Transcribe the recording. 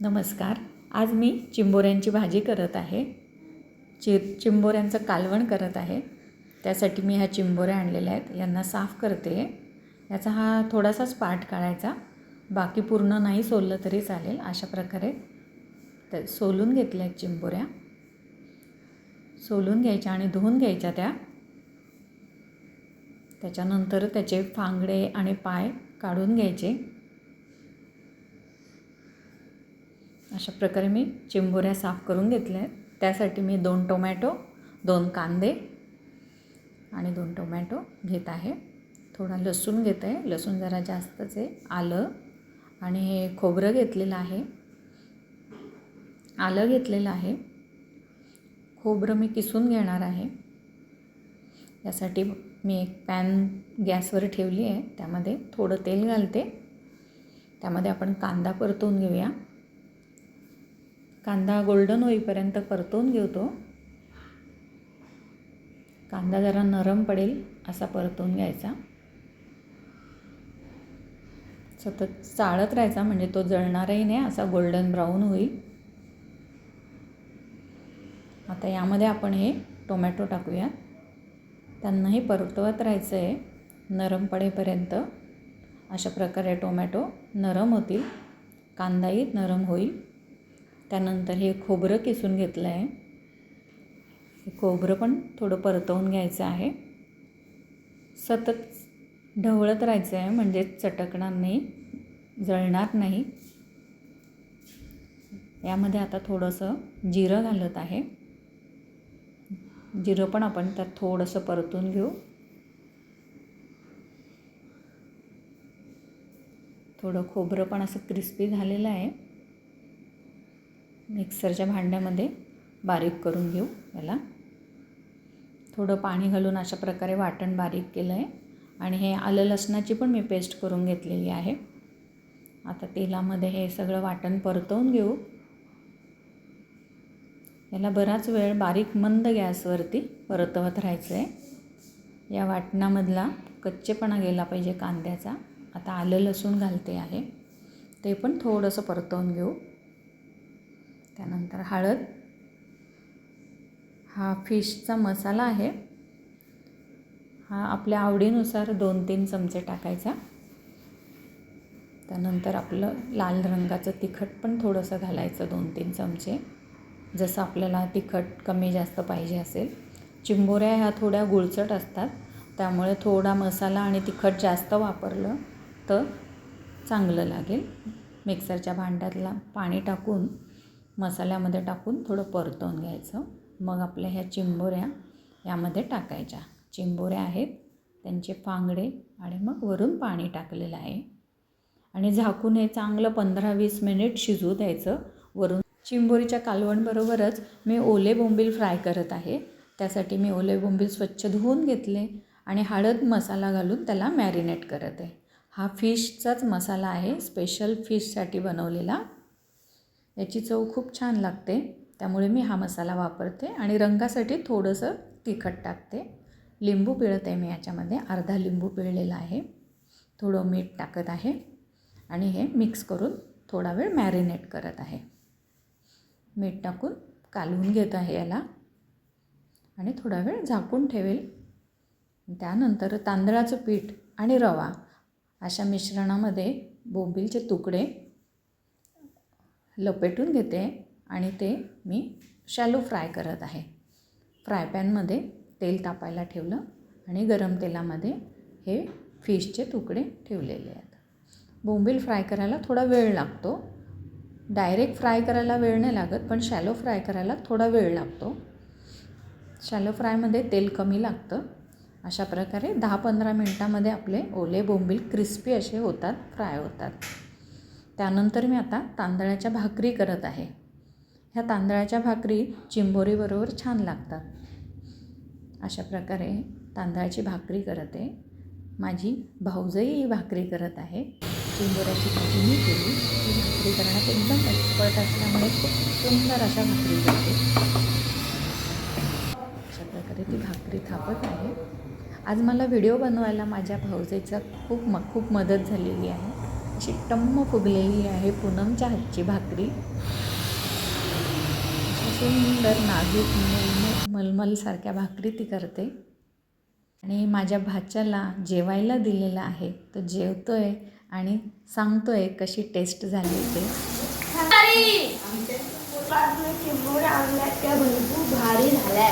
नमस्कार. आज मी चिंबोऱ्यांची भाजी करत आहे. चि चिंबोऱ्यांचं कालवण करत आहे. त्यासाठी मी ह्या चिंबोऱ्या आणलेल्या आहेत. यांना साफ करते. याचा हा थोडासाच पार्ट काढायचा. बाकी पूर्ण नाही सोललं तरी चालेल. अशा प्रकारे त्या सोलून घेतल्या आहेत चिंबोऱ्या. सोलून घ्यायच्या आणि धुवून घ्यायच्या त्या. त्याच्यानंतर त्याचे फांगडे आणि पाय काढून घ्यायचे. अशा प्रकारे मी चिंबोऱ्या साफ करून घेतल्या आहेत. त्यासाठी मी दोन टोमॅटो दोन कांदे आणि दोन टोमॅटो घेत आहे. थोडा लसूण घेत आहे. लसूण जरा जास्तच आहे. आलं आणि हे खोबरं घेतलेलं आहे. आलं घेतलेलं आहे. खोबरं मी किसून घेणार आहे. यासाठी मी एक पॅन गॅसवर ठेवली आहे. त्यामध्ये थोडं तेल घालते. त्यामध्ये आपण कांदा परतवून घेऊया. कांदा गोल्डन होईपर्यंत परतवून घेऊ तो कांदा जरा नरम पडेल असा परतवून घ्यायचा. सतत चाळत राहायचा म्हणजे तो जळणारही नाही असा गोल्डन ब्राऊन होईल. आता यामध्ये आपण हे टोमॅटो टाकूया त्यांनाही परतवत राहायचं आहे नरम पडेपर्यंत. अशा प्रकारे टोमॅटो नरम होतील. कांदाही नरम होईल. त्यानंतर हे खोबरं किसून घेतलं आहे. खोबरं पण थोडं परतवून घ्यायचं आहे. सतत ढवळत राहायचं आहे म्हणजे चटकणार नाही जळणार नाही. यामध्ये आता थोडंसं जिरं घालत आहे. जिरं पण आपण त्यात थोडंसं परतून घेऊ. थोडं खोबरं पण असं क्रिस्पी झालेलं आहे. मिक्सरच्या भांड्यामध्ये बारीक करून घेऊ याला. थोडं पाणी घालून अशा प्रकारे वाटण बारीक केलं आहे. आणि हे आलं लसणाची पण मी पेस्ट करून घेतलेली आहे. आता तेलामध्ये हे सगळं वाटण परतवून घेऊ. याला बराच वेळ बारीक मंद गॅसवरती परतवत राहायचं आहे या वाटणामधला कच्चेपणा गेला पाहिजे कांद्याचा. आता आलं लसूण घालते आहे. ते पण थोडंसं परतवून घेऊ. त्यानंतर हळद. हा फिशचा मसाला आहे. हा आपल्या आवडीनुसार दोन तीन चमचे टाकायचा. त्यानंतर आपलं लाल रंगाचं तिखट पण थोडंसं घालायचं दोन तीन चमचे. जसं आपल्याला तिखट कमी जास्त पाहिजे असेल. चिंबोऱ्या ह्या थोड्या गुळचट असतात. त्यामुळे थोडा मसाला आणि तिखट जास्त वापरलं तर चांगलं लागेल. मिक्सरच्या भांड्यातला पाणी टाकून मसाल्यामध्ये टाकून थोडं परतवून घ्यायचं. मग आपल्या ह्या चिंबोऱ्या यामध्ये टाकायच्या. चिंबोऱ्या आहेत त्यांचे फांगडे आणि मग वरून पाणी टाकलेलं आहे. आणि झाकून हे चांगलं पंधरा वीस मिनिट शिजू द्यायचं. वरून चिंबोरीच्या कालवणबरोबरच मी ओले बोंबील फ्राय करत आहे. त्यासाठी मी ओले बोंबील स्वच्छ धुवून घेतले आणि हळद मसाला घालून त्याला मॅरिनेट करत. आहे हा फिशचाच मसाला आहे स्पेशल फिशसाठी बनवलेला. याची चव खूप छान लागते. त्यामुळे मी हा मसाला वापरते आणि रंगासाठी थोडंसं तिखट टाकते. लिंबू पिळत आहे मी याच्यामध्ये. अर्धा लिंबू पिळलेला आहे. थोडं मीठ टाकत आहे. आणि हे मिक्स करून थोडा वेळ मॅरिनेट करत आहे. मीठ टाकून कालवून घेत आहे याला. आणि थोडा वेळ झाकून ठेवेल. त्यानंतर तांदळाचं पीठ आणि रवा अशा मिश्रणामध्ये बोंबीलचे तुकडे लपेटून घेते आणि ते मी शॅलो फ्राय करत आहे. फ्राय पॅनमध्ये तेल तापायला ठेवलं आणि गरम तेलामध्ये हे फिशचे तुकडे ठेवलेले आहेत. बोंबील फ्राय करायला थोडा वेळ लागतो. डायरेक्ट फ्राय करायला वेळ नाही लागत पण शॅलो फ्राय करायला थोडा वेळ लागतो. शॅलो फ्रायमध्ये तेल कमी लागतं. अशा प्रकारे दहा पंधरा मिनटामध्ये आपले ओले बोंबील क्रिस्पी असे होतात फ्राय होतात. त्यानंतर मी आता तांदळाच्या भाकरी करत आहे. ह्या तांदळाच्या भाकरी चिंबोरीबरोबर छान लागतात. अशा प्रकारे तांदळाची भाकरी करते. माझी भाऊजई ही भाकरी करत आहे. चिंबोऱ्याची भाजी मी केली. ती भाकरी करण्यात एकदम एक्सपर्ट असल्यामुळे खूप सुंदर अशा भाकरी करते. अशा प्रकारे ती भाकरी थापत आहे. आज मला व्हिडिओ बनवायला माझ्या भाऊजेचा खूप म खूप मदत झालेली आहे. अशी टम्म फुगलेली आहे पूनमच्या हातची भाकरी. सुंदर नाजूक मलमल मलमलसारख्या भाकरी ती करते. आणि माझ्या भाच्याला जेवायला दिलेलं आहे. तो आहे आणि सांगतो आहे कशी टेस्ट झाली ते. भरपूर भारी झाल्या.